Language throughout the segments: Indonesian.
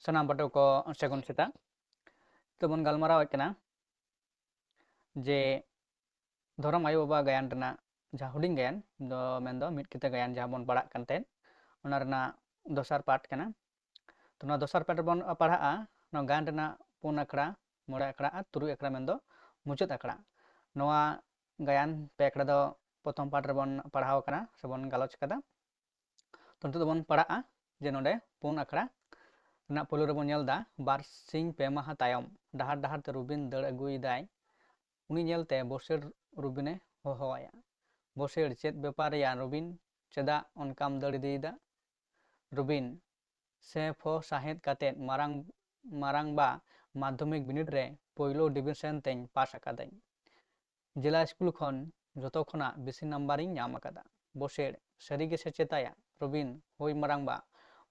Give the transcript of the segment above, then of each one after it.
sana batu ko segun seta tumun galmara kena, je dorong ayu oba gayan dana jahuding gayan do mendo kita gayan jahamun barak kanten onarna dosar part kena tuna dosar part bon apara a no gayan dana puna kra mura kra turu kra mendo mucut akra noa gayan pe kra do potong part bon apara hawakana sebon galau cekata tuntut bon para a jenode pun akra ᱨᱮᱱᱟᱜ ᱯᱳᱭᱞᱳ ᱨᱮᱵᱚᱱ ᱧᱮᱞ ᱮᱫᱟ ᱵᱟᱨᱥᱤᱧ ᱯᱮ ᱢᱟᱦᱟ ᱛᱟᱭᱚᱢ ᱰᱟᱦᱟᱨ ᱰᱟᱦᱟᱨ ᱛᱮ ᱨᱩᱵᱤᱱ ᱫᱟᱹᱲ ᱟᱹᱜᱩᱭᱮᱫᱟᱭ ᱩᱱᱤ ᱧᱮᱞᱛᱮ ᱵᱚᱥᱮᱲ ᱨᱩᱵᱤᱱᱮ ᱦᱚᱦᱚᱣᱟᱭᱟ ᱵᱚᱥᱮᱲ ᱪᱮᱫ ᱵᱮᱯᱟᱨ ᱨᱮᱭᱟᱜ ᱨᱩᱵᱤᱱ ᱪᱮᱫᱟᱜ ᱚᱱᱠᱟᱢ ᱫᱟᱹᱲ ᱤᱫᱤᱭᱮᱫᱟ ᱨᱩᱵᱤᱱ ᱥᱮ ᱯᱷᱚ ᱥᱟᱦᱮᱫ ᱠᱟᱛᱮᱫ ᱢᱟᱨᱟᱝ ᱢᱟᱨᱟᱝ ᱵᱟ ᱢᱟᱫᱽᱫᱷᱚᱢᱤᱠ ᱵᱤᱱᱤᱰ ᱨᱮ ᱯᱳᱭᱞᱳ ᱰᱤᱵᱷᱤᱥᱮᱱ ᱛᱮᱧ ᱯᱟᱥ ᱟᱠᱟᱫᱟᱹᱧ ᱡᱮᱞᱟ ᱥᱠᱩᱞ ᱠᱷᱚᱱ ᱡᱚᱛᱚ ᱠᱷᱚᱱᱟᱜ ᱵᱮᱥᱤ ᱱᱟᱢᱵᱟᱨᱤᱧ ᱧᱟᱢ ᱟᱠᱟᱫᱟ ᱵᱚᱥᱮᱲ ᱥᱟᱹᱨᱤ ᱜᱮᱥᱮ ᱪᱮᱛᱟᱭᱟ ᱨᱚᱵᱤᱱ ᱦᱳᱭ ᱢᱟᱨᱟᱝᱵᱟ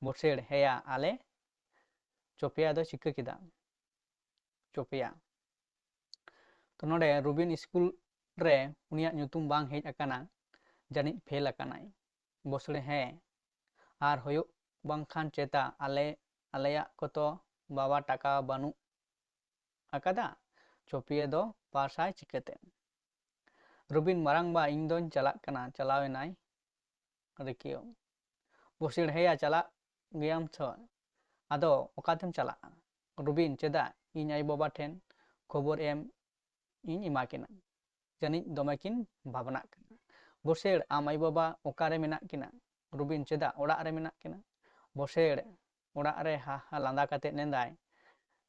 ᱵᱚᱥᱮᱲ ᱦᱮᱭᱟ ᱟᱞᱮ ᱪᱚᱯᱮᱭᱟ ᱫᱚ ᱪᱤᱠᱟᱹ ᱠᱮᱫᱟ ᱪᱚᱯᱮᱭᱟ ᱛᱚ ᱱᱚᱰᱮ ᱨᱩᱵᱤᱱ ᱥᱠᱩᱞ ᱨᱮ ᱩᱱᱤᱭᱟᱜ ᱧᱩᱛᱩᱢ ᱵᱟᱝ ᱦᱮᱡ ᱟᱠᱟᱱᱟ ᱡᱟᱹᱱᱤᱡ ᱯᱷᱮᱞ ᱟᱠᱟᱱᱟᱭ ᱵᱚᱥᱲᱮ ᱦᱮᱸ ᱟᱨ ᱦᱩᱭᱩᱜ ᱵᱟᱝᱠᱷᱟᱱ ᱪᱮᱛᱟ ᱟᱞᱮ ᱟᱞᱮᱭᱟᱜ ᱠᱚᱛᱚ ᱵᱟᱵᱟ ᱴᱟᱠᱟ ᱵᱟᱹᱱᱩᱜ ᱟᱠᱟᱫᱟ ᱪᱚᱯᱤᱭᱟ ᱫᱚ ᱯᱟᱥᱟᱭ ᱪᱤᱠᱟᱹᱛᱮ ᱨᱩᱵᱤᱱ ᱢᱟᱨᱟᱝ ᱵᱟ ᱤᱧ ᱫᱚᱧ ᱪᱟᱞᱟᱜ ᱠᱟᱱᱟ ᱪᱟᱞᱟᱣᱮᱱᱟᱭ ᱨᱤᱠᱤᱭᱚ ᱵᱚᱥᱲᱮ ᱦᱮᱸᱭᱟ ᱪᱟᱞᱟᱜ ᱜᱮᱭᱟᱢ ᱛᱚ ado okatem chala rubin ceda in ai boba ten kobor em in imakina jani domakin babana boser amai boba okare menak kina rubin ceda ora are menak kina boser ora are ha ha landa kate nendai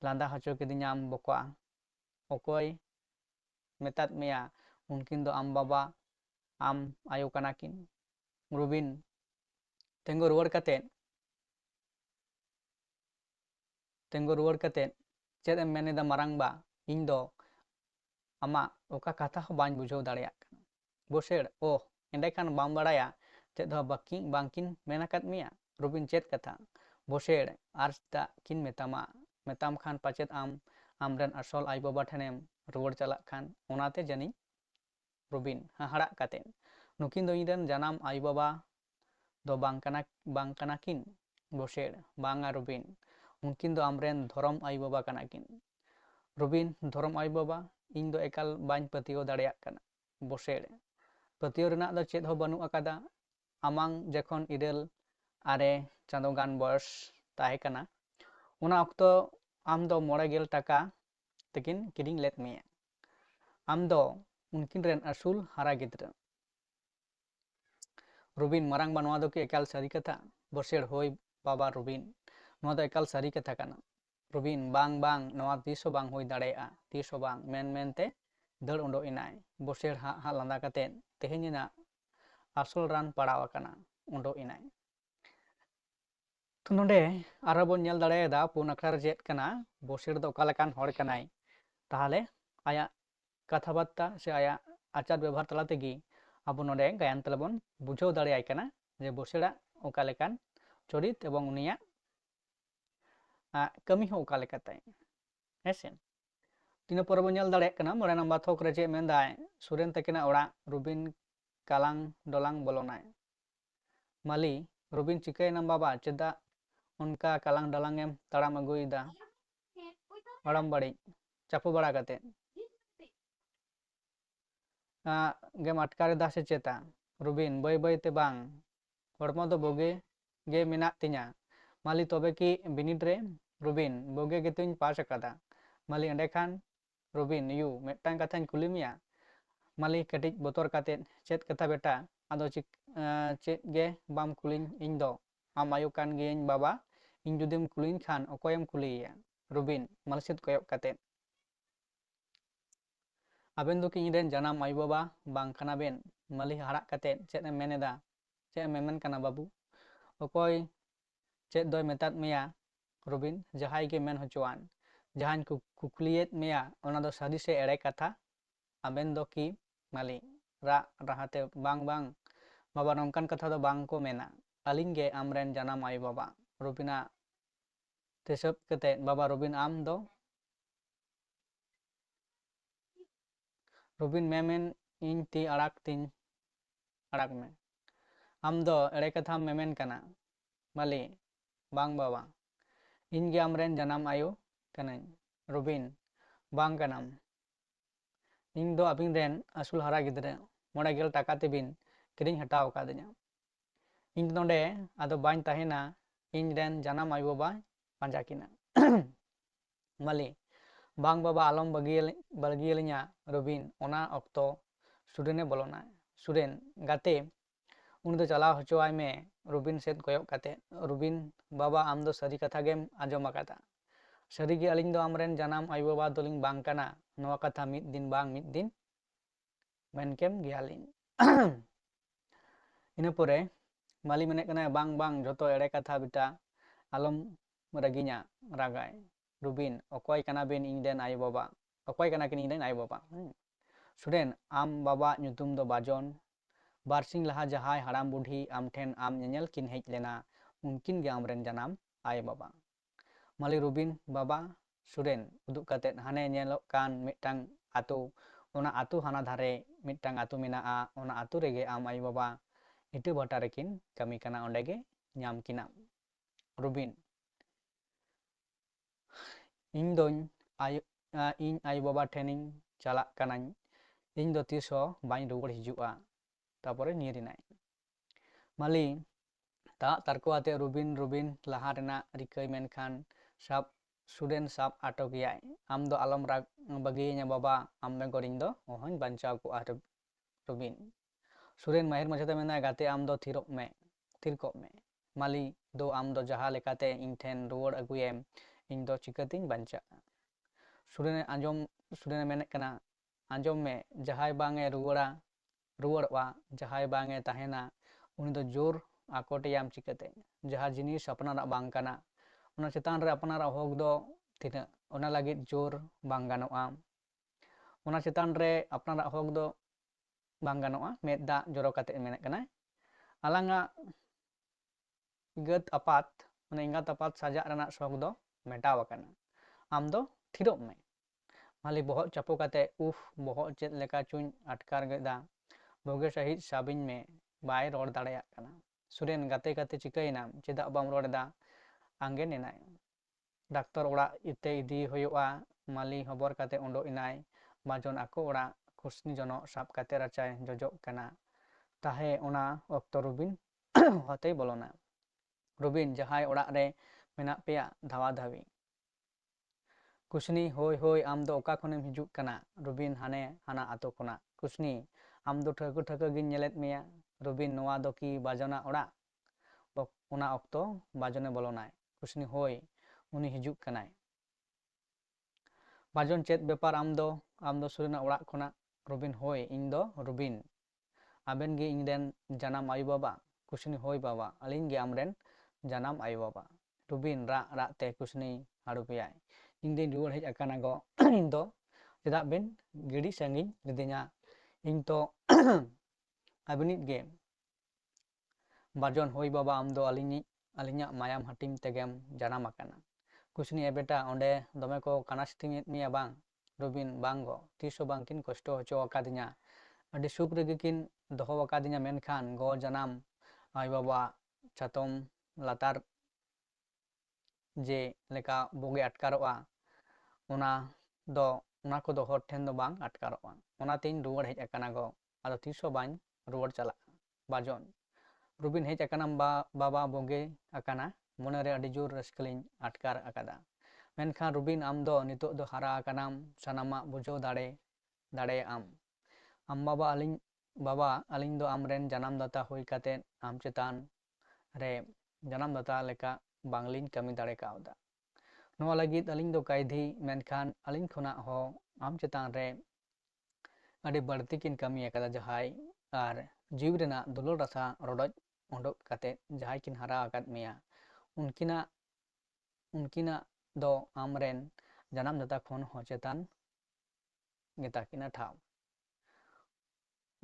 landa hacho kedi nyam bokwa okoi metat mea mungkin do am baba am ayu kanakin rubin tenggor war katen ᱛᱮᱸᱜᱚ ᱨᱩᱣᱟᱹᱲ ᱠᱟᱛᱮᱫ ᱪᱮᱫ ᱮᱢ ᱢᱮᱱᱮᱫᱟ ᱢᱟᱨᱟᱝ ᱵᱟ ᱤᱧ ᱫᱚ ᱟᱢᱟᱜ ᱚᱠᱟ ᱠᱟᱛᱷᱟ ᱦᱚᱸ ᱵᱟᱹᱧ ᱵᱩᱡᱷᱟᱹᱣ ᱫᱟᱲᱮᱭᱟᱜ ᱠᱟᱱᱟ ᱵᱚᱥᱮᱲ ᱚ ᱮᱸᱰᱮᱠᱷᱟᱱ ᱵᱟᱢ ᱵᱟᱲᱟᱭᱟ ᱪᱮᱫ ᱦᱚᱸ ᱵᱟᱠᱤᱱ ᱵᱟᱝᱠᱤᱱ ᱢᱮᱱ ᱟᱠᱟᱫ ᱢᱮᱭᱟ ᱨᱚᱵᱤᱱ ᱪᱮᱫ ᱠᱟᱛᱷᱟ ᱵᱚᱥᱮᱲ ᱟᱨ ᱪᱮᱫᱟᱜ ᱠᱤᱱ ᱢᱮᱛᱟᱢᱟ ᱢᱮᱛᱟᱢ ᱠᱷᱟᱱ ᱯᱟᱪᱮᱫ ᱟᱢ ᱟᱢᱨᱮᱱ ᱟᱥᱚᱞ ᱟᱭᱳ ᱵᱟᱵᱟ ᱴᱷᱮᱱᱮᱢ ᱨᱩᱣᱟᱹᱲ ᱪᱟᱞᱟᱜ ᱠᱷᱟᱱ ᱚᱱᱟᱛᱮ ᱡᱟᱹᱱᱤᱡ ᱨᱚᱵᱤᱱ ᱦᱟᱦᱟᱲᱟᱜ ᱠᱟᱛᱮᱫ ᱱᱩᱠᱤᱱ ᱫᱚ ᱤᱧᱨᱮᱱ ᱡᱟᱱᱟᱢ ᱟᱭᱳ ᱵᱟᱵᱟ ᱫᱚ ᱵᱟᱝ ᱠᱟᱱᱟ ᱵᱟᱝ ᱠᱟᱱᱟ ᱠᱤᱱ ᱵᱚᱥᱮᱲ ᱵᱟᱝᱟ ᱨᱚᱵᱤᱱ ᱩᱱᱠᱤᱱ ᱫᱚ ᱟᱢᱨᱮᱱ ᱫᱷᱚᱨᱚᱢ ᱟᱭᱳᱼᱵᱟᱵᱟ ᱠᱟᱱᱟ ᱠᱤᱱ ᱨᱚᱵᱤᱱ ᱫᱷᱚᱨᱚᱢ ᱟᱭᱳᱼᱵᱟᱵᱟ ᱤᱧ ᱫᱚ ᱮᱠᱟᱞ ᱵᱟᱹᱧ ᱯᱟᱹᱛᱭᱟᱹᱣ ᱫᱟᱲᱮᱭᱟᱜ ᱠᱟᱱᱟ ᱵᱚᱥᱮᱲ ᱯᱟᱹᱛᱭᱟᱹᱣ ᱨᱮᱱᱟᱜ ᱫᱚ ᱪᱮᱫ ᱦᱚᱸ ᱵᱟᱹᱱᱩᱜ ᱟᱠᱟᱫᱟ ᱟᱢᱟᱝ ᱡᱚᱠᱷᱚᱱ ᱤᱨᱟᱹᱞ ᱟᱨᱮ ᱪᱟᱸᱫᱳ ᱜᱟᱱ ᱵᱚᱭᱚᱥ ᱛᱟᱦᱮᱸ ᱠᱟᱱᱟ ᱚᱱᱟ ᱚᱠᱛᱚ ᱟᱢ ᱫᱚ ᱢᱚᱬᱮ ᱜᱮᱞ ᱴᱟᱠᱟ ᱛᱮᱠᱤᱱ ᱠᱤᱨᱤᱧ ᱞᱮᱫ ᱢᱮᱭᱟ ᱟᱢ ᱫᱚ ᱩᱱᱠᱤᱱ ᱨᱮᱱ ᱟᱹᱥᱩᱞ ᱦᱟᱨᱟ ᱜᱤᱫᱽᱨᱟᱹ ᱨᱚᱵᱤᱱ ᱢᱟᱨᱟᱝ ᱵᱟ ᱱᱚᱣᱟ ᱫᱚ ᱠᱤ ᱮᱠᱟᱞ ᱥᱟᱹᱨᱤ ᱠᱟᱛᱷᱟ ᱵᱚᱥᱮᱲ ᱦᱳᱭ ᱵᱟᱵᱟ ᱨᱚᱵᱤᱱ एकाल सारी के रुबीन बांग बांग तीस बांग हुई दड़ा तीस बांग मेन मेनते दड़ उडो इनाय बसेर हा हा लांदा कते आसल रान पड़ावकना उडो इनाय तो नोडे आरबन नेल दड़ायदा पुन अखर जेतकना बसेर दो कालकान होड़ से आया आचार व्यवहार तलाते गी आपु नोडे गायन तलबन बुझो दड़ायकना जे बसेरा चरित एवं उनिया kami ho kala katai esen tina poro bonyal dale kena mora namba to kreje mendai suren te kena ora rubin kalang dolang bolonai mali rubin cike namba ba ceda onka kalang dolang em tara magui da orang bari capu bara kate gem atkare dasi ceta rubin bai bai tebang. bang hormo to boge tinya mali tobeki binidre rubin boge getuin pasha kata mali andekan rubin yu metang katan kulimia ya. mali ketik botor katen cet kata beta ado cik eh, cet ge bam kulin indo amayukan geng baba injudim kulin khan okoyam kuliya rubin malsit koyok katen abendu ki inden jana ai baba bang ben mali harak katen cet meneda cet memen kana babu okoy ᱪᱮᱫ ᱫᱚᱭ ᱢᱮᱛᱟᱫ ᱢᱮᱭᱟ ᱨᱚᱵᱤᱱ ᱡᱟᱦᱟᱸᱭ ᱜᱮ ᱢᱮᱱ ᱦᱚᱪᱚᱣᱟᱱ ᱡᱟᱦᱟᱸᱧ ᱠᱩᱠᱞᱤᱭᱮᱫ ᱢᱮᱭᱟ ᱚᱱᱟ ᱫᱚ ᱥᱟᱹᱨᱤ ᱥᱮ ᱮᱲᱮ ᱠᱟᱛᱷᱟ ᱟᱵᱮᱱ ᱫᱚ ᱠᱤ ᱢᱟᱹᱞᱤᱠ ᱨᱟᱜ ᱨᱟᱦᱟᱛᱮ ᱵᱟᱝ ᱵᱟᱝ ᱵᱟᱵᱟ ᱱᱚᱝᱠᱟᱱ ᱠᱟᱛᱷᱟ ᱫᱚ ᱵᱟᱝ ᱠᱚ ᱢᱮᱱᱟ ᱟᱹᱞᱤᱧ ᱜᱮ ᱟᱢᱨᱮᱱ ᱡᱟᱱᱟᱢ ᱟᱭᱳ ᱵᱟᱵᱟ ᱨᱚᱵᱤᱱᱟᱜ ᱛᱮᱥᱟᱹᱵ ᱠᱟᱛᱮᱫ ᱵᱟᱵᱟ ᱨᱚᱵᱤᱱ ᱟᱢ ᱫᱚ ᱨᱚᱵᱤᱱ ᱢᱮᱢᱮᱱ ᱤᱧ ᱛᱤ ᱟᱲᱟᱜ ᱛᱤᱧ ᱟᱲᱟᱜ ᱢᱮ ᱟᱢ ᱫᱚ ᱮᱲᱮ ᱠᱟᱛᱷᱟᱢ ᱢᱮᱢᱮᱱ ᱠᱟᱱᱟ ᱢᱟᱹᱞᱤ bang baba inge amren janam ayu kanain rubin bang kanam ing do abing ren asul hara gidre gitu mona gel takate bin kering hatao kadanya ing de ado bain tahena ing ren janam bawa panjaki na. mali bang bawa alam bagil bagilnya rubin ona okto sudene bolona suden gate ᱩᱱᱤ ᱫᱚ ᱪᱟᱞᱟᱣ ᱦᱚᱪᱚᱣᱟᱭ ᱢᱮ ᱨᱩᱵᱤᱱ ᱥᱮᱫ ᱠᱚᱭᱚᱜ ᱠᱟᱛᱮᱫ ᱨᱩᱵᱤᱱ ᱵᱟᱵᱟ ᱟᱢ ᱫᱚ ᱥᱟᱹᱨᱤ ᱠᱟᱛᱷᱟ ᱜᱮᱢ ᱟᱸᱡᱚᱢ ᱟᱠᱟᱫᱟ ᱥᱟᱹᱨᱤᱜᱮ ᱟᱹᱞᱤᱧ ᱫᱚ ᱟᱢᱨᱮᱱ ᱡᱟᱱᱟᱢ ᱟᱭᱳᱼᱵᱟᱵᱟ ᱫᱚᱞᱤᱧ ᱵᱟᱝ ᱠᱟᱱᱟ ᱱᱚᱣᱟ ᱠᱟᱛᱷᱟ ᱢᱤᱫ ᱫᱤᱱ ᱵᱟᱝ ᱢᱤᱫ ᱫᱤᱱ ᱢᱮᱱᱠᱮᱢ ᱜᱮᱭᱟᱞᱤᱧ ᱤᱱᱟᱹ ᱯᱚᱨᱮ ᱢᱟᱞᱤ ᱢᱮᱱᱮᱫ ᱠᱟᱱᱟᱭ ᱵᱟᱝ ᱵᱟᱝ ᱡᱚᱛᱚ ᱮᱲᱮ ᱠᱟᱛᱷᱟ ᱵᱮᱴᱟ ᱟᱞᱚᱢ ᱨᱟᱹᱜᱤᱧᱟ ᱨᱟᱜᱟᱭ ᱨᱩᱵᱤᱱ ᱚᱠᱚᱭ ᱠᱟᱱᱟᱵᱤᱱ ᱤᱧᱨᱮᱱ ᱟᱭᱳᱼᱵᱟᱵᱟ ᱚᱠᱚᱭ ᱠᱟᱱᱟ ᱠᱤᱱ ᱤᱧᱨᱮᱱ ᱟᱭᱳᱼᱵᱟᱵᱟ ᱥᱴᱩᱰᱮᱱᱴ ᱟᱢ ᱵᱟᱵᱟᱣᱟᱜ ᱧᱩᱛᱩᱢ ᱫᱚ ᱵᱟᱡᱚᱱ barsing laha jahai haram budhi am ten am nyenyal kin hek lena mungkin ge am ren janam ai baba mali rubin baba suren uduk katet hane nyelok kan mitang atu ona atu hana dhare mitang atu mina a ona atu rege am ai baba itu bata rekin kami kana ondage nyam kina rubin Indo ayu in ayu baba training chalak kanan ᱤᱧ ᱫᱚ ᱛᱤᱥᱚ ᱵᱟᱹᱧ ᱨᱩᱣᱟᱹᱲ jua. ᱛᱟᱯᱚᱨᱮ ᱱᱤᱭᱟᱹ ᱨᱮᱱᱟᱜ ᱢᱟᱞᱤ ᱫᱟᱜ ᱛᱟᱨᱠᱚ ᱟᱛᱮ ᱨᱩᱵᱤᱱ ᱨᱩᱵᱤᱱ ᱞᱟᱦᱟ ᱨᱮᱱᱟᱜ ᱨᱤᱠᱟᱹᱭ ᱢᱮᱱᱠᱷᱟᱱ ᱥᱟᱵ ᱥᱩᱰᱮᱱ ᱥᱟᱵ ᱟᱴᱚᱠᱮᱭᱟᱭ ᱟᱢ ᱫᱚ ᱟᱞᱚᱢ ᱨᱟᱜ ᱵᱟᱹᱜᱤᱭᱟᱹᱧᱟ ᱵᱟᱵᱟ ᱟᱢ ᱵᱮᱜᱚᱨ ᱤᱧ ᱫᱚ ᱚᱦᱚᱧ ᱵᱟᱧᱪᱟᱣ ᱠᱚᱜᱼᱟ ᱨᱩᱵᱤᱱ ᱥᱩᱨᱮᱱ ᱢᱟᱦᱮᱨ ᱢᱟᱪᱮᱫ ᱢᱮᱱᱟᱭ ᱜᱟᱛᱮ ᱟᱢ ᱫᱚ ᱛᱷᱤᱨᱚᱜ ᱢᱮ ᱛᱷᱤᱨ ᱠᱚᱜ ᱢᱮ ᱢᱟᱞᱤ ᱫᱚ ᱟᱢ ᱫᱚ ᱡᱟᱦᱟᱸ ᱞᱮᱠᱟᱛᱮ ᱤᱧ ᱴᱷᱮᱱ ᱨᱩᱣᱟᱹᱲ ᱟᱹᱜᱩᱭᱮᱢ ᱤᱧ ᱫᱚ ᱪᱤᱠᱟᱹᱛᱤᱧ ᱵᱟᱧᱪᱟᱜᱼᱟ ᱥᱩᱨᱮᱱ ᱟᱸᱡᱚᱢ ᱥᱩᱨᱮᱱ ᱢᱮᱱᱮᱫ ᱠᱟᱱᱟ ᱟᱸᱡᱚᱢ ᱢᱮ ᱡᱟᱦᱟᱸᱭ ᱵᱟᱝ ᱮ ᱨᱩᱣᱟᱹᱲᱟ ᱨᱩᱣᱟᱹᱲᱚᱜᱼᱟ ᱡᱟᱦᱟᱸᱭ ᱵᱟᱝ ᱮ ᱛᱟᱦᱮᱱᱟ ᱩᱱᱤ ᱫᱚ ᱡᱳᱨ ᱟᱠᱚᱴᱮᱭᱟᱢ ᱪᱤᱠᱟᱹᱛᱮ ᱡᱟᱦᱟᱸ ᱡᱤᱱᱤᱥ ᱟᱯᱱᱟᱨᱟᱜ ᱵᱟᱝ ᱠᱟᱱᱟ ᱚᱱᱟ ᱪᱮᱛᱟᱱ ᱨᱮ ᱟᱯᱱᱟᱨᱟᱜ ᱦᱚᱠ ᱫᱚ ᱛᱤᱱᱟᱹᱜ ᱚᱱᱟ ᱞᱟᱹᱜᱤᱫ ᱡᱳᱨ ᱵᱟᱝ ᱜᱟᱱᱚᱜᱼᱟ ᱚᱱᱟ ᱪᱮᱛᱟᱱ ᱨᱮ ᱟᱯᱱᱟᱨᱟᱜ ᱦᱚᱠ ᱫᱚ ᱵᱟᱝ ᱜᱟᱱᱚᱜᱼᱟ ᱢᱮᱫ ᱫᱟᱜ ᱡᱚᱨᱚ ᱠᱟᱛᱮᱫ ᱢᱮᱱᱮᱫ ᱠᱟᱱᱟᱭ ᱟᱞᱟᱝᱟᱜ ᱜᱟᱹᱛ ᱟᱯᱟᱛ ᱢᱟᱱᱮ ᱮᱸᱜᱟᱛ ᱟᱯᱟᱛ ᱥᱟᱡᱟᱜ ᱨᱮᱱᱟᱜ ᱥᱚᱠ ᱫᱚ ᱢᱮᱴᱟᱣ ᱟᱠᱟᱱᱟ ᱟᱢ ᱫᱚ ᱛᱷᱤᱨᱚᱜ ᱢᱮ ᱢᱟᱞᱤ ᱵᱚᱦᱚᱜ ᱪᱟᱯᱚ ᱠᱟᱛᱮ ᱩᱯᱷ ᱵᱚᱦᱚᱜ ᱪᱮᱫ ᱞᱮᱠᱟ ᱪᱚᱧ ᱟᱴᱠᱟᱨ ᱠᱮᱫᱟ ᱵᱩᱜᱤ ᱥᱟᱹᱦᱤᱡ ᱥᱟᱵᱤᱧ ᱢᱮ ᱵᱟᱭ ᱨᱚᱲ ᱫᱟᱲᱮᱭᱟᱜ ᱠᱟᱱᱟ ᱥᱩᱨᱮᱱ ᱜᱟᱛᱮ ᱜᱟᱛᱮ ᱪᱤᱠᱟᱹᱭᱮᱱᱟᱢ ᱪᱮᱫᱟᱜ ᱵᱟᱢ ᱨᱚᱲ ᱮᱫᱟ ᱟᱸᱜᱮᱱ ᱮᱱᱟᱭ ᱰᱟᱠᱛᱟᱨ ᱚᱲᱟᱜ ᱛᱮ ᱤᱫᱤ ᱦᱩᱭᱩᱜᱼᱟ ᱢᱟᱹᱞᱤ ᱦᱚᱵᱚᱨ ᱠᱟᱛᱮ ᱚᱰᱚᱜ ᱮᱱᱟᱭ ᱵᱟᱡᱚᱱ ᱟᱠᱚ ᱚᱲᱟᱜ ᱠᱷᱩᱥᱱᱤ ᱡᱚᱱᱚᱜ ᱥᱟᱵ ᱠᱟᱛᱮ ᱨᱟᱪᱟᱭ ᱡᱚᱡᱚᱜ ᱠᱟᱱᱟ ᱛᱟᱦᱮ ᱚᱱᱟ ᱚᱠᱛᱚ ᱨᱩᱵᱤᱱ ᱦᱚᱛᱮᱭ ᱵᱚᱞᱚᱱᱟ ᱨᱩᱵᱤᱱ ᱡᱟᱦᱟᱸᱭ ᱚᱲᱟᱜ ᱨᱮ ᱢᱮᱱᱟᱜ ᱯᱮᱭᱟ ᱫᱷᱟᱣᱟ ᱫᱷᱟᱹᱵᱤ ᱠᱩᱥᱱᱤ ᱦᱳᱭ ᱦᱳᱭ ᱟᱢ ᱫᱚ ᱚᱠᱟ ᱠᱷᱚᱱᱮᱢ ᱦᱤᱡᱩᱜ ᱠᱟᱱᱟ ᱨᱩᱵᱤᱱ ᱦᱟᱱᱮ ᱦᱟᱱᱟ ᱟᱛᱳ ᱠᱷᱚᱱᱟᱜ ᱠᱩᱥᱱᱤ ᱟᱢ ᱫᱚ ᱴᱷᱟᱹᱣᱠᱟᱹ ᱴᱷᱟᱹᱣᱠᱟᱹ ᱜᱤᱧ ᱧᱮᱞᱮᱫ ᱢᱮᱭᱟ ᱨᱚᱵᱤᱱ ᱱᱚᱣᱟ ᱫᱚ ᱠᱤ ᱵᱟᱡᱚᱱᱟᱜ ᱚᱲᱟᱜ ᱚᱱᱟ ᱚᱠᱛᱚ ᱵᱟᱡᱚᱱᱮ ᱵᱚᱞᱚᱱᱟᱭ ᱠᱩᱥᱱᱤ ᱦᱳᱭ ᱩᱱᱤ ᱦᱤᱡᱩᱜ ᱠᱟᱱᱟᱭ ᱵᱟᱡᱚᱱ ᱪᱮᱫ ᱵᱮᱯᱟᱨ ᱟᱢ ᱫᱚ ᱟᱢ ᱫᱚ ᱥᱩᱨᱮᱱᱟᱜ ᱚᱲᱟᱜ ᱠᱷᱚᱱᱟᱜ ᱨᱚᱵᱤᱱ ᱦᱳᱭ ᱤᱧ ᱫᱚ ᱨᱚᱵᱤᱱ ᱟᱵᱮᱱ ᱜᱮ ᱤᱧ ᱨᱮᱱ ᱡᱟᱱᱟᱢ ᱟᱭᱳ ᱵᱟᱵᱟ ᱠᱩᱥᱱᱤ ᱦᱳᱭ ᱵᱟᱵᱟ ᱟᱹᱞᱤᱧ ᱜᱮ ᱟᱢᱨᱮᱱ ᱡᱟᱱᱟᱢ ᱟᱭᱳ ᱵᱟᱵᱟ ᱨᱚᱵᱤᱱ ᱨᱟᱜ ᱨᱟᱜ ᱛᱮ ᱠᱩᱥᱱᱤ ᱟᱲᱩᱯᱮᱭᱟᱭ ᱤᱧ ᱫᱩᱧ ᱨᱩᱣᱟᱹᱲ ᱦᱮᱡ ᱟᱠᱟᱱᱟ ᱜᱚ ᱤᱧ ᱫᱚ ᱪᱮᱫᱟᱜ ᱵᱮᱱ ᱜᱤᱰᱤ ᱥᱟᱺᱜᱤᱧ ᱞᱤᱫᱤᱧᱟ ᱤᱧᱛᱚ ᱟᱹᱵᱤᱱᱤᱡ ᱜᱮ ᱵᱟᱨᱡᱚᱱ ᱦᱳᱭ ᱵᱟᱵᱟ ᱟᱢᱫᱚ ᱟᱹᱞᱤᱧᱤᱡ ᱟᱹᱞᱤᱧᱟᱜ ᱢᱟᱭᱟᱢ ᱦᱟᱹᱴᱤᱧ ᱛᱮᱜᱮᱢ ᱡᱟᱱᱟᱢ ᱟᱠᱟᱱᱟ ᱠᱩᱥᱱᱤ ᱮ ᱵᱮᱴᱟ ᱚᱸᱰᱮ ᱫᱚᱢᱮ ᱠᱚ ᱠᱟᱱᱟᱥᱴᱤᱝᱮᱫ ᱢᱮᱭᱟ ᱵᱟᱝ ᱨᱚᱵᱤᱱ ᱵᱟᱝ ᱜᱚ ᱛᱤᱥ ᱦᱚᱸ ᱵᱟᱝᱠᱤᱱ ᱠᱚᱥᱴᱚ ᱦᱚᱪᱚ ᱟᱠᱟᱫᱤᱧᱟ ᱟᱹᱰᱤ ᱥᱩᱠ ᱨᱮᱜᱮ ᱠᱤᱱ ᱫᱚᱦᱚ ᱟᱠᱟᱫᱤᱧᱟ ᱢᱮᱱᱠᱷᱟᱱ ᱜᱚ ᱡᱟᱱᱟᱢ ᱟᱭᱳ ᱵᱟᱵᱟ ᱪᱟᱛᱚᱢ ᱞᱟᱛᱟᱨ ᱡᱮ ᱞᱮᱠᱟ ᱵᱩᱜᱤ ᱟᱴᱠᱟᱨᱚᱜᱼᱟ ᱚᱱᱟ ᱫᱚ ᱚᱱᱟ ᱠᱚᱫᱚ ᱦᱚᱲ ᱴᱷᱮᱱ ᱫᱚ ᱵᱟᱝ ᱟᱴᱠᱟᱨᱚᱜᱼᱟ रुआर हजना गो अद तीस बन रुआर चला बाजन रुबिन हजन बाबा बगे अकना मन जोर रसकली अटकार अकदा मनखान रुबिन आम दो नित दो हाराकाम सनाम बुझे दड़े दड़ेम आम बाबा अली बाबा अली जनाम दाता हुई आम चितान रे जनमदाता बांगली कमी दड़े लगी अली कैदी मनखान अली खुना हो आम चितान ᱟᱹᱰᱤ ᱵᱟᱹᱲᱛᱤ ᱠᱤᱱ ᱠᱟᱹᱢᱤ ᱟᱠᱟᱫᱟ ᱡᱟᱦᱟᱸᱭ ᱟᱨ ᱡᱤᱣᱤ ᱨᱮᱱᱟᱜ ᱫᱩᱞᱟᱹᱲ ᱨᱟᱥᱟ ᱨᱚᱰᱚᱡ ᱚᱰᱚᱠ ᱠᱟᱛᱮᱫ ᱡᱟᱦᱟᱸᱭ ᱠᱤᱱ ᱦᱟᱨᱟ ᱟᱠᱟᱫ ᱢᱮᱭᱟ ᱩᱱᱠᱤᱱᱟᱜ ᱩᱱᱠᱤᱱᱟᱜ ᱫᱚ ᱟᱢᱨᱮᱱ ᱡᱟᱱᱟᱢ ᱡᱟᱛᱟ ᱠᱷᱚᱱ ᱦᱚᱸ ᱪᱮᱛᱟᱱ ᱜᱮᱛᱟᱠᱤᱱᱟ ᱴᱷᱟᱶ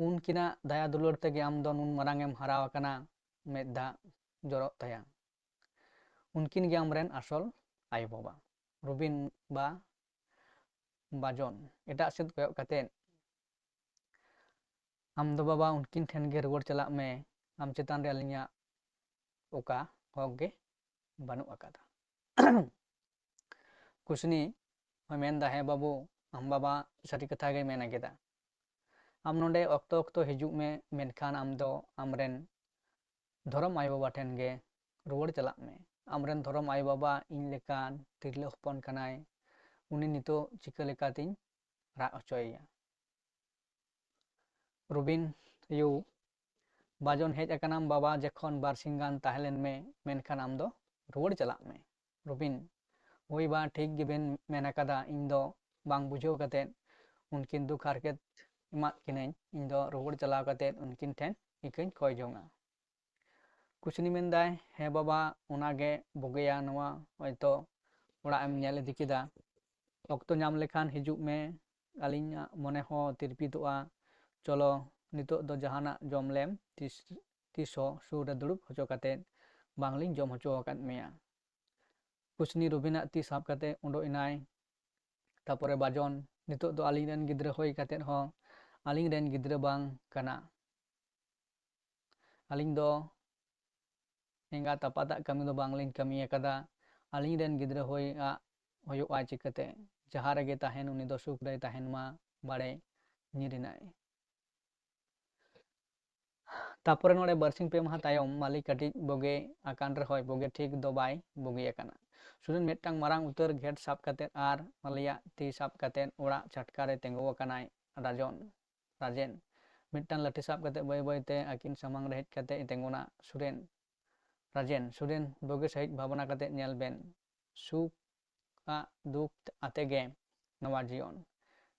ᱩᱱᱠᱤᱱᱟᱜ ᱫᱟᱭᱟ ᱫᱩᱞᱟᱹᱲ ᱛᱮᱜᱮ ᱟᱢ ᱫᱚ ᱱᱩᱱ ᱢᱟᱨᱟᱝ ᱮᱢ ᱦᱟᱨᱟ ᱟᱠᱟᱱᱟ ᱢᱮᱫ ᱫᱟᱜ ᱡᱚᱨᱚᱜ ᱛᱟᱭᱟ ᱩᱱᱠᱤᱱ ᱜᱮ ᱟᱢᱨᱮᱱ ᱟᱥᱚᱞ ᱟᱭᱳ ᱵᱟᱵᱟ ᱨᱚᱵᱤᱱ ᱵᱟ ᱵᱟᱡᱚᱱ ᱮᱴᱟᱜ ᱥᱮᱫ ᱠᱚᱭᱚᱜ ᱠᱟᱛᱮᱫ आम दो बाबा उनकिन ठेन ᱜᱮ ᱨᱩᱣᱟᱹᱲ ᱪᱟᱞᱟᱜ ᱢᱮ ᱟᱢ ᱪᱮᱛᱟᱱ ᱨᱮ ᱟᱹᱞᱤᱧᱟᱜ ᱚᱠᱟ ᱦᱚᱠ ᱜᱮ ᱵᱟᱹᱱᱩᱜ ᱟᱠᱟᱫᱟ कुशनी हमें मेनदा है बाबू आम बाबा सारी कथा गे मेन केदा आम नोडे अक्तो अक्तो हिजुग में मेनखान आम दो आमरेन धर्म आई बाबा ठेन गे रुवर चलाग में आमरेन धर्म आई बाबा इन लेकान तिरले हपन कनाय उनी नितो चिका लेकातिन राग हचोया रुबिन यू बाजन हजन बाबा जखन बारसिंग गलन में मेखान आम रुआ चला में रुबिन हुई बा ठीक मेनका इन दो बुझे उनकिन दुख हरकत इन रुआ चला उनकिन ठेन इकिन खजा कुछनी मेदाय हे बाबा उनागे बोगया नवा तो ओडाकेदा वक्त नाम लेखान हजू में अली मन तिरपित cholo nito do jahana jom lem tis tiso sura durup hocho kate bangling jom hocho kat mea kusni rubina tis hap kate undo inai tapore bajon nito do aling ren gidre hoi kate ho aling ren gidre bang kana aling do hingga tapata kami do bangling kami ya kada aling ren gidre hoi a hoyo aji kate jahara ge tahen uni sukre tahen ma bare nyirinai ᱛᱟᱯᱚᱨᱮ ᱱᱚᱰᱮ ᱵᱟᱨᱥᱤᱧ ᱯᱮ ᱢᱟᱦᱟ ᱛᱟᱭᱚᱢ ᱢᱟᱹᱞᱤ ᱠᱟᱹᱴᱤᱡ ᱵᱚᱜᱮ ᱟᱠᱟᱱ ᱨᱮᱦᱚᱸ ᱵᱚᱜᱮ ᱴᱷᱤᱠ ᱫᱚ ᱵᱟᱭ ᱵᱚᱜᱮᱭᱟᱠᱟᱱᱟ ᱥᱩᱫᱩ ᱢᱤᱫᱴᱟᱝ ᱢᱟᱨᱟᱝ ᱩᱛᱟᱹᱨ ᱜᱷᱮᱴ ᱥᱟᱵ ᱠᱟᱛᱮᱫ ᱟᱨ ᱢᱟᱹᱞᱤᱭᱟᱜ ᱛᱤ ᱥᱟᱵ ᱠᱟᱛᱮᱫ ᱚᱲᱟᱜ ᱪᱷᱟᱴᱠᱟᱨᱮ ᱛᱤᱸᱜᱩ ᱟᱠᱟᱱᱟᱭ ᱨᱟᱡᱚᱱ ᱨᱟᱡᱮᱱ ᱢᱤᱫᱴᱟᱝ ᱞᱟᱹᱴᱷᱤ ᱥᱟᱵ ᱠᱟᱛᱮᱫ ᱵᱟᱹᱭ ᱵᱟᱹᱭᱛᱮ ᱟᱹᱠᱤᱱ ᱥᱟᱢᱟᱝ ᱨᱮ ᱦᱮᱡ ᱠᱟᱛᱮᱫ ᱛᱤᱸᱜᱩᱱᱟ ᱥᱩᱨᱮᱱ ᱨᱟᱡᱮᱱ ᱥᱩᱨᱮᱱ ᱵᱚᱜᱮ ᱥᱟᱹᱦᱤᱡ ᱵᱷᱟᱵᱽᱱᱟ ᱠᱟᱛᱮᱫ ᱧᱮᱞ ᱵᱮᱱ ᱥᱩᱠ ᱟᱜ ᱫᱩᱠ ᱟᱛᱮᱜᱮ ᱱᱚᱣᱟ ᱡᱤᱭᱚᱱ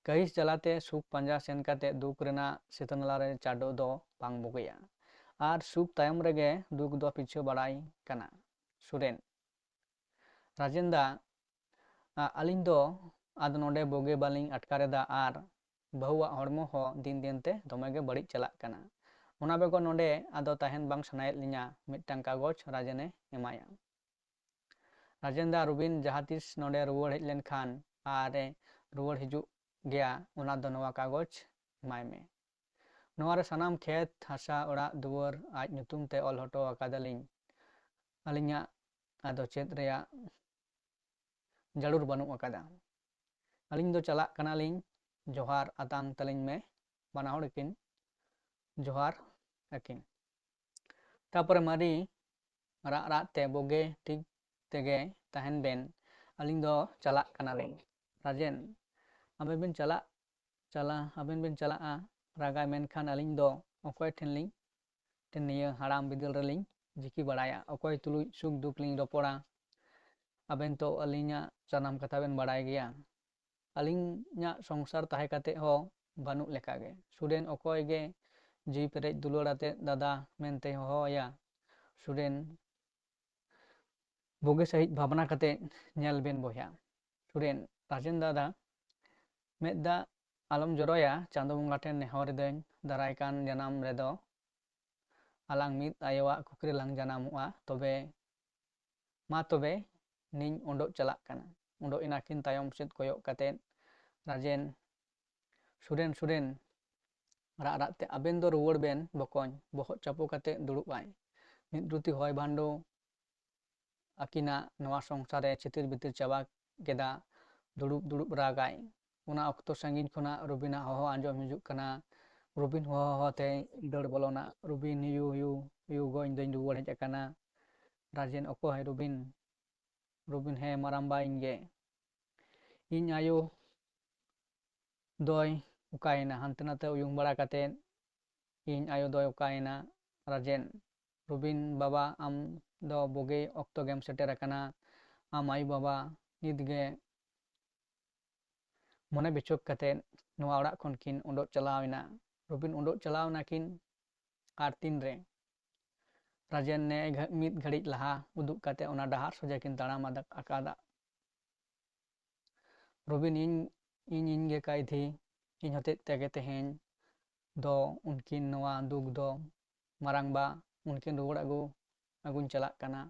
ᱠᱟᱹᱦᱤᱥ ᱡᱟᱞᱟᱛᱮ ᱥᱩᱠ ᱯᱟᱸᱡᱟ ᱥᱮᱱ ᱠᱟᱛᱮᱫ ᱫᱩᱠ ᱨᱮᱱᱟᱜ ᱥᱤᱛᱟᱹᱱᱟᱞᱟ ᱨᱮ ᱪᱟᱰᱚ ᱫᱚ ᱵᱟᱝ ᱵᱩᱜᱤᱭᱟ ᱟᱨ ᱥᱩᱯ ᱛᱟᱭᱚᱢ ᱨᱮᱜᱮ ᱫᱩᱠ ᱫᱚ ᱯᱤᱪᱷᱟᱹ ᱵᱟᱲᱟᱭ ᱠᱟᱱᱟ ᱥᱩᱨᱮᱱ ᱨᱟᱡᱮᱱ ᱫᱟ ᱟᱹᱞᱤᱧ ᱫᱚ ᱟᱫᱚ ᱱᱚᱰᱮ ᱵᱳᱜᱮ ᱵᱟᱹᱞᱤᱧ ᱟᱴᱠᱟᱨ ᱮᱫᱟ ᱟᱨ ᱵᱟᱹᱦᱩᱣᱟᱜ ᱦᱚᱲᱢᱚ ᱦᱚᱸ ᱫᱤᱱ ᱫᱤᱱᱛᱮ ᱫᱚᱢᱮᱜᱮ ᱵᱟᱹᱲᱤᱡ ᱪᱟᱞᱟᱜ ᱠᱟᱱᱟ ᱚᱱᱟ ᱵᱮᱜᱚᱨ ᱱᱚᱰᱮ ᱟᱫᱚ ᱛᱟᱦᱮᱱ ᱵᱟᱝ ᱥᱟᱱᱟᱭᱮᱫ ᱞᱤᱧᱟ ᱢᱤᱫᱴᱟᱝ ᱠᱟᱜᱚᱡᱽ ᱨᱟᱡᱮᱱᱮ ᱮᱢᱟᱭᱟ ᱨᱟᱡᱮᱱ ᱫᱟ ᱨᱩᱵᱤᱱ ᱡᱟᱦᱟᱸ ᱛᱤᱥ ᱱᱚᱰᱮ ᱨᱩᱣᱟᱹᱲ ᱦᱮᱡ ᱞᱮᱱᱠᱷᱟᱱ ᱟᱨᱮ ᱨᱩᱣᱟᱹᱲ ᱦᱤᱡᱩᱜ ᱜᱮᱭᱟ ᱚᱱᱟ ᱫᱚ ᱱᱚᱣᱟ ᱠᱟᱜᱚᱡᱽ ᱮᱢᱟᱭ ᱢᱮ ᱱᱚᱣᱟ ᱨᱮ ᱥᱟᱱᱟᱢ ᱠᱷᱮᱛ ᱦᱟᱥᱟ ᱚᱲᱟᱜ ᱫᱩᱣᱟᱹᱨ ᱟᱡ ᱧᱩᱛᱩᱢ ᱛᱮ ᱚᱞ ᱦᱚᱴᱚ ᱟᱠᱟᱫᱟᱞᱤᱧ ᱟᱹᱞᱤᱧᱟᱜ ᱟᱫᱚ ᱪᱮᱫ ᱨᱮᱭᱟᱜ ᱡᱟᱹᱨᱩᱲ ᱵᱟᱹᱱᱩᱜ ᱟᱠᱟᱫᱟ ᱟᱹᱞᱤᱧ ᱫᱚ ᱪᱟᱞᱟᱜ ᱠᱟᱱᱟᱞᱤᱧ ᱡᱚᱦᱟᱨ ᱟᱛᱟᱝ ᱛᱟᱹᱞᱤᱧ ᱢᱮ ᱵᱟᱱᱟ ᱦᱚᱲ ᱠᱤᱱ ᱡᱚᱦᱟᱨ ᱟᱹᱠᱤᱱ ᱛᱟᱨᱯᱚᱨᱮ ᱢᱟᱨᱤ ᱨᱟᱜ ᱨᱟᱜ ᱛᱮ ᱵᱚᱜᱮ ᱴᱷᱤᱠ ᱛᱮᱜᱮ ᱛᱟᱦᱮᱱ ᱵᱮᱱ ᱟᱹᱞᱤᱧ ᱫᱚ ᱪᱟᱞᱟᱜ ᱠᱟᱱᱟᱞᱤᱧ ᱨᱟᱡᱮᱱ ᱟᱵᱮᱱ ᱵᱮᱱ ᱪᱟᱞᱟᱜ ᱪᱟᱞᱟᱜ ᱟᱵᱮᱱ ᱵᱮᱱ ᱪᱟᱞᱟᱜᱼᱟ ᱨᱟᱜᱟ ᱢᱮᱱᱠᱷᱟᱱ ᱟᱹᱞᱤᱧ ᱫᱚ ᱚᱠᱚᱭ ᱴᱷᱮᱱ ᱞᱤᱧ ᱴᱷᱮᱱ ᱱᱤᱭᱟᱹ ᱦᱟᱲᱟᱢ ᱵᱤᱫᱟᱹᱞ ᱨᱮᱞᱤᱧ ᱡᱤᱠᱤ ᱵᱟᱲᱟᱭᱟ ᱚᱠᱚᱭ ᱛᱩᱞᱩᱡ ᱥᱩᱠ ᱫᱩᱠ ᱞᱤᱧ ᱨᱚᱯᱚᱲᱟ ᱟᱵᱮᱱ ᱛᱚ ᱟᱹᱞᱤᱧᱟᱜ ᱥᱟᱱᱟᱢ ᱠᱟᱛᱷᱟ ᱵᱮᱱ ᱵᱟᱲᱟᱭ ᱜᱮᱭᱟ ᱟᱹᱞᱤᱧᱟᱜ ᱥᱚᱝᱥᱟᱨ ᱛᱟᱦᱮᱸ ᱠᱟᱛᱮᱫ ᱦᱚᱸ ᱵᱟᱹᱱᱩᱜ ᱞᱮᱠᱟᱜᱮ ᱥᱩᱨᱮᱱ ᱚᱠᱚᱭ ᱜᱮ ᱡᱤᱣᱤ ᱯᱮᱨᱮᱡ ᱫᱩᱞᱟᱹᱲ ᱟᱛᱮᱫ ᱫᱟᱫᱟ ᱢᱮᱱᱛᱮ ᱦᱚᱦᱚᱣᱟᱭᱟ ᱥᱩᱨᱮᱱ ᱵᱩᱜᱤ ᱥᱟᱹᱦᱤᱡ ᱵᱷᱟᱵᱽᱱᱟ ᱠᱟᱛᱮᱫ ᱧᱮᱞ ᱵᱮᱱ ᱵᱚᱭᱦᱟ ᱥᱩᱨᱮᱱ ᱨᱟᱡᱮᱱ ᱫᱟᱫᱟ ᱢᱮᱫ ᱫᱟᱜ alam joro ya chando ne nehor deng daraikan janam redo alang mit ayawa kukri lang janam wa tobe ma tobe nin undo chalak kana undo inakin tayom sit koyo katen rajen suren suren, ra ra te aben ben bokon boho capo kate dulu wai mit duti hoi bando akina nawasong sare chitir bitir chawak geda dulu dulu beragai ᱚᱱᱟ ᱚᱠᱛᱚ ᱥᱟᱺᱜᱤᱧ ᱠᱷᱚᱱᱟᱜ ᱨᱩᱵᱤᱱᱟᱜ ᱦᱚᱦᱚ ᱟᱸᱡᱚᱢ ᱦᱤᱡᱩᱜ ᱠᱟᱱᱟ ᱨᱩᱵᱤᱱ ᱦᱚᱦᱚ ᱛᱮ ᱫᱟᱹᱲ ᱵᱚᱞᱚᱱᱟ ᱨᱩᱵᱤᱱ ᱦᱤᱭᱩ ᱦᱤᱭᱩ ᱦᱤᱭᱩ ᱜᱚ ᱤᱧ ᱫᱚᱧ ᱨᱩᱣᱟᱹᱲ ᱦᱮᱡ ᱟᱠᱟᱱᱟ ᱨᱟᱡᱮᱱ ᱚᱠᱚᱭ ᱨᱩᱵᱤᱱ ᱨᱩᱵᱤᱱ ᱦᱮᱸ ᱢᱟᱨᱟᱢᱵᱟ ᱤᱧᱜᱮ ᱤᱧ ᱟᱭᱳ ᱫᱚᱭ ᱚᱠᱟᱭᱮᱱᱟ ᱦᱟᱱᱛᱮ ᱱᱟᱛᱮ ᱩᱭᱩᱝ ᱵᱟᱲᱟ ᱠᱟᱛᱮᱫ ᱤᱧ ᱟᱭᱳ ᱫᱚᱭ ᱚᱠᱟᱭᱮᱱᱟ ᱨᱟᱡᱮᱱ ᱨᱩᱵᱤᱱ ᱵᱟᱵᱟ ᱟᱢ ᱫᱚ ᱵᱳᱜᱮ ᱚᱠᱛᱚ ᱜᱮᱢ ᱥᱮᱴᱮᱨ ᱟᱠᱟᱱᱟ ᱟᱢ ᱟᱭᱳ ᱵᱟᱵᱟ ᱱᱤᱛ ᱜᱮ मने बिचोक खिन उडो चलावना रुबिन उडो चलावना किन आर तीनरे राजेन ने मीत घड़ी लहा उदुकते उना डहार सोजे किन तड़ाम अदक अकादा रुबिन इन इन इन गे काई थी इन होते तेगे तेहेन दो उनकिन नुआ दुग दो मरांगबा उनकिन रुवड अगु अगुन चला कना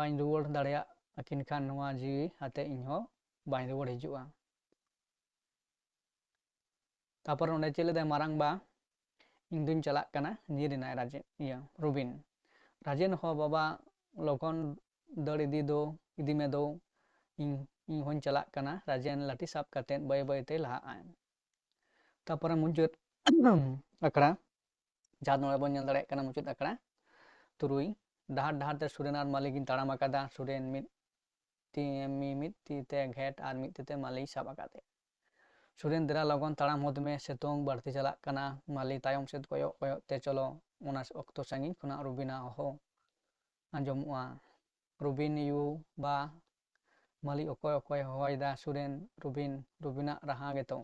बाइन रुवड दड़या अकिन खान नुआ जीवी हते इन हो Tapar nunda chile dai marang ba indun chala kana nyiri nai rajin iya rubin rajin ho baba lokon dori di do idi me do ing hon chala kana rajin lati sap katen bai bai te laha ai tapar munjut akra jad nolai bon yandare kana munjut akra turui dahar dahar te surenan malikin tara makada suren mit मिमित घेट और मित्ते माली साब आकाते सुरेन देरा लगन ताड़ाम हदमे सेतुंग बढ़ती चलाकना माली तायम सेद कयो कयोते चलो ओना अक्तो सांगिन खुना रुबिना हो आंजमुआ रुबिन यू बा माली अकय अकय होयदा सुरेन रुबिन रुबिना रहा गेतो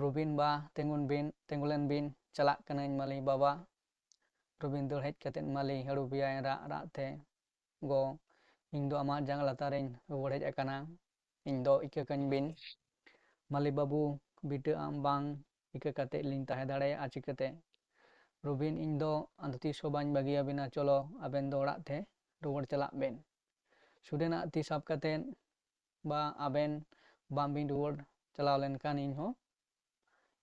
रुबिन बा तेंगुन बिन तेंगुलन बिन चलाकना माली बाबा रुबिन दड़ हेज कतेन माली हड़ु बिया रा रा ते गो indo amat jang latarin wadah ekana indo ike kan bin malibabu bitu bang ike kate ling tahe dare rubin indo antati soban bagi abina colo aben do rate ruwar celak ben sudena ti sab kate ba aben bambing duwar celak len kan inho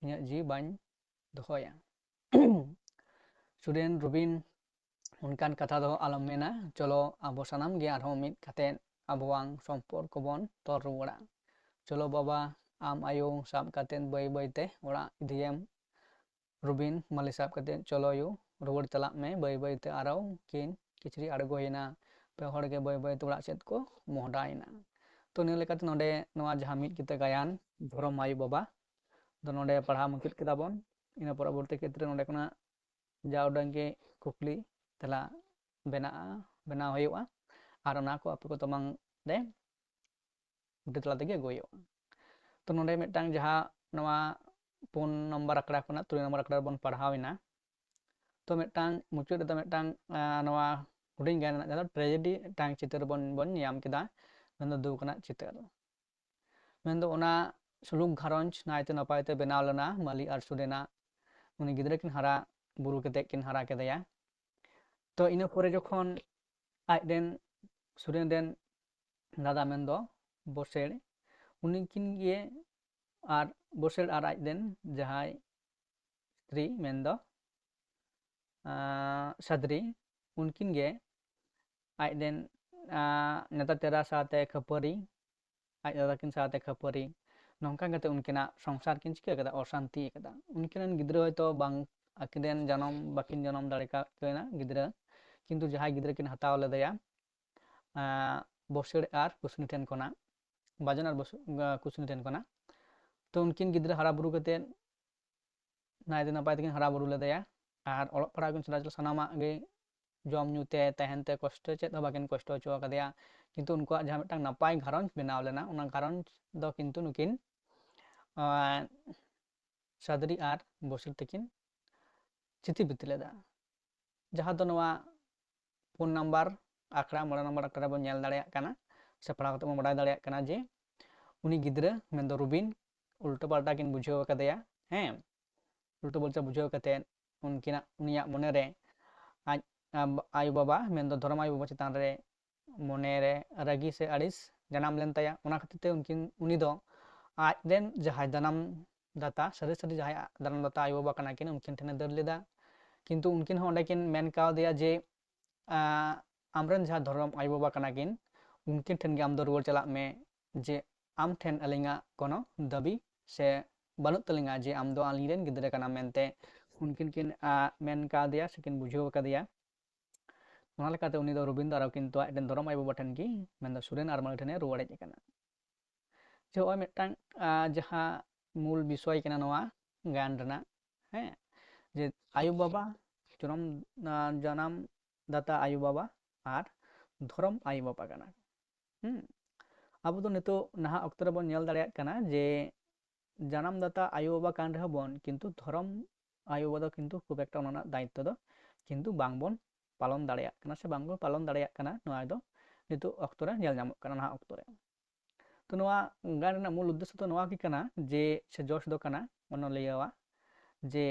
inya ji bany dohoya Suden Rubin unkan kata do alam mena jolo abo sanam gi arho katen abuang sompor kobon tor ruwara jolo baba am ayo sam katen bai bai te ora idiem rubin mali sap katen jolo yu rubor telak me bai bai te arau kin kicri argo hina pe hor ge bai bai tura set ko moh daina to ne lekat nonde noa kita gayan dhoro mayu baba dono nonde parha mukit kitabon ina porabortik kitri nonde kuna jauh dan kukli telah benar benar bena o yua apikut nako deh, puku tomang de de tela tege go jaha noa pun nomor rakra kuna to nomor rakra bon par hawi na to me tang mucu de to me tang noa kuring gana na gana tang citer bon bon yam kita nando du kuna citer nando ona sulung karonch na ite na pa ite mali ar sude na uni hara buru ke hara ketaya. ᱛᱚ ᱤᱱᱟᱹ ᱯᱚᱨᱮ ᱡᱚᱠᱷᱚᱱ ᱟᱡ ᱨᱮᱱ ᱥᱩᱨᱮᱱ ᱨᱮᱱ ᱫᱟᱫᱟ ᱢᱮᱱᱫᱚ ᱵᱚᱥᱮᱲ ᱩᱱᱤᱠᱤᱱ ᱜᱮ ᱟᱨ ᱵᱚᱥᱮᱲ ᱟᱨ ᱟᱡ ᱨᱮᱱ ᱡᱟᱦᱟᱸᱭ ᱥᱛᱨᱤ ᱢᱮᱱᱫᱚ ᱥᱟᱫᱨᱤ ᱩᱱᱠᱤᱱ ᱜᱮ ᱟᱡ ᱨᱮᱱ ᱱᱮᱛᱟ ᱛᱮᱨᱟ ᱥᱟᱶᱛᱮ ᱠᱷᱟᱹᱯᱟᱹᱨᱤ ᱟᱡ ᱫᱟᱫᱟᱠᱤᱱ ᱥᱟᱶᱛᱮ ᱠᱷᱟᱹᱯᱟᱹᱨᱤ ᱱᱚᱝᱠᱟ ᱠᱟᱛᱮ ᱩᱱᱠᱤᱱᱟᱜ ᱥᱚᱝᱥᱟᱨ ᱠᱤᱱ ᱪᱤᱠᱟᱹ ᱠᱟᱫᱟ ᱚᱥᱟᱱᱛᱤ ᱠᱟᱫᱟ ᱩᱱᱠᱤᱱ ᱨᱮᱱ ᱜᱤᱫᱽᱨᱟᱹ ᱦᱚᱭᱛᱚ ᱵᱟᱝ ᱟᱹᱠᱤᱱ ᱨᱮᱱ ᱡᱟᱱᱟᱢ ᱵᱟᱹᱠᱤᱱ ᱡᱟᱱᱟᱢ ᱫᱟᱲᱮ ᱠᱟᱫ ᱠᱤᱱᱟ ᱜᱤᱫᱽᱨᱟᱹ ᱠᱤᱱᱛᱩ ᱡᱟᱦᱟᱸᱭ ᱜᱤᱫᱽᱨᱟᱹ ᱠᱤᱱ ᱦᱟᱛᱟᱣ ᱞᱮᱫᱮᱭᱟ ᱵᱚᱥᱮᱲ ᱟᱨ ᱠᱩᱥᱱᱤ ᱴᱷᱮᱱ ᱠᱷᱚᱱᱟᱜ ᱵᱟᱡᱚᱱ ᱟᱨ ᱠᱩᱥᱱᱤ ᱴᱷᱮᱱ ᱠᱷᱚᱱᱟᱜ ᱛᱚ ᱩᱱᱠᱤᱱ ᱜᱤᱫᱽᱨᱟᱹ ᱦᱟᱨᱟ ᱵᱩᱨᱩ ᱠᱟᱛᱮᱫ ᱱᱟᱭᱛᱮ ᱱᱟᱯᱟᱭ ᱛᱮᱠᱤᱱ ᱦᱟᱨᱟ ᱵᱩᱨᱩ ᱞᱮᱫᱮᱭᱟ ᱟᱨ ᱚᱞᱚᱜ ᱯᱟᱲᱦᱟᱣ ᱠᱤᱱ ᱥᱮᱬᱟ ᱥᱟᱱᱟᱢᱟᱜ ᱜᱮ ᱡᱚᱢ ᱧᱩ ᱛᱮ ᱛᱟᱦᱮᱱ ᱛᱮ ᱠᱚᱥᱴᱚ ᱪᱮᱫ ᱦᱚᱸ ᱵᱟᱹᱠᱤᱱ ᱠᱚᱥᱴᱚ ᱦᱚᱪᱚ ᱟᱠᱟᱫᱮᱭᱟ ᱠᱤᱱᱛᱩ ᱩᱱᱠᱩᱣᱟᱜ ᱡᱟᱦᱟᱸ ᱢᱤᱫᱴᱟᱝ ᱱᱟᱯᱟᱭ ᱜᱷᱟᱨᱚᱸᱡᱽ ᱵᱮᱱᱟᱣ ᱞᱮᱱᱟ ᱚᱱᱟ ᱜᱷᱟᱨᱚᱸᱡᱽ ᱫᱚ ᱠᱤᱱᱛᱩ ᱱᱩᱠᱤᱱ ᱥᱟᱫᱨᱤ ᱟᱨ ᱵᱚᱥᱤᱨ ᱛᱮᱠᱤᱱ ᱪᱤᱛᱷᱤ ᱵᱤᱛᱤ ᱞᱮᱫᱟ ᱡᱟᱦᱟᱸ ᱫᱚ ᱱᱚᱣᱟ phone number akra mala number akra bo nyel dalaya kana sapra ko tumo mara dalaya kana je uni gidra men rubin ulto palta kin bujho ka daya he ulto bolcha bujho ka ten ya, unkina monere ay ayu baba men do dharma ayu baba chitan monere ragi se aris janam lenta ya, una khatite unkin uni do aj den jahai danam data sari sari jahai danam data ayu baba kana kin unkin leda kintu unkin ho onda kin men dia je amran jaha dharam aibo ba kana kin unkin then ge am do me je am then alinga kono dabi se balut talinga je am do aliren gidre kana mente unkin kin men ka dia sekin bujho ka dia nal ka te uni do rubin daro kin to den dharam aibo ba ki men da suren armal thene ruwade je kana je oi metang jaha mul biswai kana noa gandana he je ayub baba curam janam දතා අයු බව ᱟᱨ ᱫᱷᱚᱨᱚᱢ ᱟᱭᱩ ᱵᱟᱵᱟ ᱠᱟᱱᱟ ᱦᱩᱸ ᱟᱵᱚ ᱫᱚ ᱱᱤᱛᱚᱜ ᱱᱟᱦᱟᱜ ᱚᱠᱛᱚ ᱨᱮᱵᱚᱱ ᱧᱮᱞ ᱫᱟᱲᱮᱭᱟᱜ ᱠᱟᱱᱟ ᱡᱮ ᱡᱟᱱᱟᱢ ᱫᱟᱛᱟ ᱟᱭᱩ ᱵᱟᱵᱟ ᱠᱟᱱ ᱨᱮᱦᱚᱸ ᱵᱚᱱ ᱠᱤᱱᱛᱩ ᱫᱷᱚᱨᱚᱢ ᱟᱭᱩ ᱵᱟᱵᱟ ᱫᱚ ᱠᱤᱱᱛᱩ ᱠᱷᱩᱵ ᱮᱠᱴᱟ ᱚᱱᱟ ᱨᱮᱱᱟᱜ ᱫᱟᱭᱤᱛᱛᱚ ᱫᱚ ᱠᱤᱱᱛᱩ ᱵᱟᱝᱵᱚᱱ ᱯᱟᱞᱚᱱ ᱫᱟᱲᱮᱭᱟᱜ ᱠᱟᱱᱟ ᱥᱮ ᱵᱟᱝᱵᱚᱱ ᱯᱟᱞᱚᱱ ᱫᱟᱲᱮᱭᱟᱜ ᱠᱟᱱᱟ ᱱᱚᱣᱟ ᱫᱚ ᱱᱤᱛᱚᱜ ᱚᱠᱛᱚ ᱨᱮ ᱧᱮᱞ ᱧᱟᱢᱚᱜ ᱠᱟᱱᱟ ᱱᱟᱦᱟᱜ ᱚᱠᱛᱚ ᱨᱮ ᱛᱚ ᱱᱚᱣᱟ ᱜᱟᱱ ᱨᱮᱱᱟᱜ ᱢᱩᱞ ᱩᱫᱽᱫᱮᱥᱥᱚ ᱫᱚ ᱱᱚᱣᱟ ᱜᱮ ᱠᱟᱱᱟ ᱡᱮ ᱥᱮ ᱡᱚᱥ ᱫᱚ ᱠᱟᱱᱟ ᱚᱱᱚᱞᱤᱭᱟᱹᱣᱟᱜ ᱡᱮ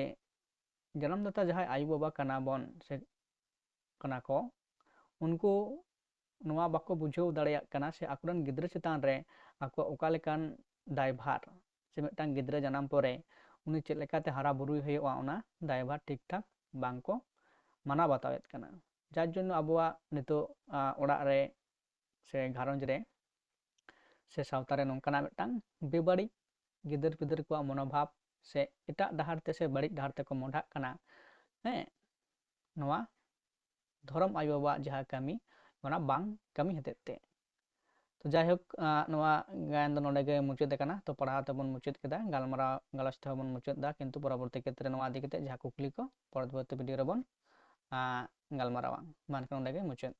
ᱡᱟᱱᱟᱢ ᱫᱟᱛᱟ ᱡᱟᱦᱟᱸᱭ ᱟᱭᱩ ᱵᱟᱵᱟ ᱠᱟᱱᱟ ᱵᱚᱱ ᱥᱮ ᱠᱟᱱᱟ ᱠᱚ ᱩᱱᱠᱩ ᱱᱚᱣᱟ ᱵᱟᱠᱚ ᱵᱩᱡᱷᱟᱹᱣ ᱫᱟᱲᱮᱭᱟᱜ ᱠᱟᱱᱟ ᱥᱮ ᱟᱠᱚᱨᱮᱱ ᱜᱤᱫᱽᱨᱟᱹ ᱪᱮᱛᱟᱱ ᱨᱮ ᱟᱠᱚ ᱚᱠᱟ ᱞᱮᱠᱟᱱ ᱫᱟᱭᱵᱷᱟᱨ ᱥᱮ ᱢᱤᱫᱴᱟᱝ ᱜᱤᱫᱽᱨᱟᱹ ᱡᱟᱱᱟᱢ ᱯᱚᱨᱮ ᱩᱱᱤ ᱪᱮᱫ ᱞᱮᱠᱟᱛᱮ ᱦᱟᱨᱟ ᱵᱩᱨᱩᱭ ᱦᱩᱭᱩᱜᱼᱟ ᱚᱱᱟ ᱫᱟᱭᱵᱷᱟᱨ ᱴᱷᱤᱠ ᱴᱷᱟᱠ ᱵᱟᱝᱠᱚ ᱢᱟᱱᱟᱣ ᱵᱟᱛᱟᱣᱮᱫ ᱠᱟᱱᱟ ᱡᱟᱨ ᱡᱚᱱᱱᱚ ᱟᱵᱚᱣᱟᱜ ᱱᱤᱛᱚᱜ ᱚᱲᱟᱜ ᱨᱮ ᱥᱮ ᱜᱷᱟᱨᱚᱸᱡᱽ ᱨᱮ ᱥᱮ ᱥᱟᱶᱛᱟ ᱨᱮ ᱱᱚᱝᱠᱟᱱᱟᱜ ᱢᱤᱫᱴᱟᱝ ᱵᱮᱵᱟᱹᱲᱤᱡ ᱜᱤᱫᱟᱹᱨ ᱯᱤᱫᱟᱹᱨ ᱠᱚᱣᱟᱜ ᱢᱚᱱᱳᱵᱷᱟᱵ ᱥᱮ ᱮᱴᱟᱜ ᱰᱟᱦᱟᱨ ᱛᱮ ᱥᱮ ᱵᱟᱹᱲᱤᱡ ᱰᱟᱦᱟᱨ ᱛᱮᱠᱚ ᱢᱚᱰᱟᱜ ᱠᱟᱱᱟ ᱦᱮᱸ ᱱᱚᱣᱟ ᱫᱷᱚᱨᱚᱢ ᱟᱭᱳ ᱵᱟᱵᱟᱣᱟᱜ ᱡᱟᱦᱟᱸ ᱠᱟᱹᱢᱤ ᱚᱱᱟ ᱵᱟᱝ ᱠᱟᱹᱢᱤ ᱦᱚᱛᱮᱡ ᱛᱮ ᱛᱚ ᱡᱟᱭᱦᱳᱠ ᱱᱚᱣᱟ ᱜᱟᱭᱟᱱ ᱫᱚ ᱱᱚᱰᱮ ᱜᱮ ᱢᱩᱪᱟᱹᱫ ᱟᱠᱟᱱᱟ ᱛᱚ ᱯᱟᱲᱦᱟᱣ ᱛᱮᱵᱚᱱ ᱢᱩᱪᱟᱹᱫ ᱠᱮᱫᱟ ᱜᱟᱞᱢᱟᱨᱟᱣ ᱜᱟᱞᱚᱪ ᱛᱮᱦᱚᱸ ᱵᱚᱱ ᱢᱩᱪᱟᱹᱫ ᱮᱫᱟ ᱠᱤᱱᱛᱩ ᱯᱚᱨᱚᱵᱚᱨᱛᱤ ᱠᱷᱮᱛᱨᱮ ᱱᱚᱣᱟ ᱤᱫᱤ ᱠᱟᱛᱮ ᱡᱟᱦᱟᱸ ᱠᱩᱠᱞᱤ ᱠᱚ ᱯᱚᱨᱚᱵᱚᱨᱛᱤ ᱵᱷᱤᱰᱤᱭᱳ ᱨᱮᱵᱚᱱ ᱜᱟᱞᱢᱟᱨᱟᱣᱟ ᱢᱟ ᱮᱱᱠᱷᱟᱱ ᱚᱸᱰᱮ ᱜᱮ ᱢᱩᱪᱟᱹᱫ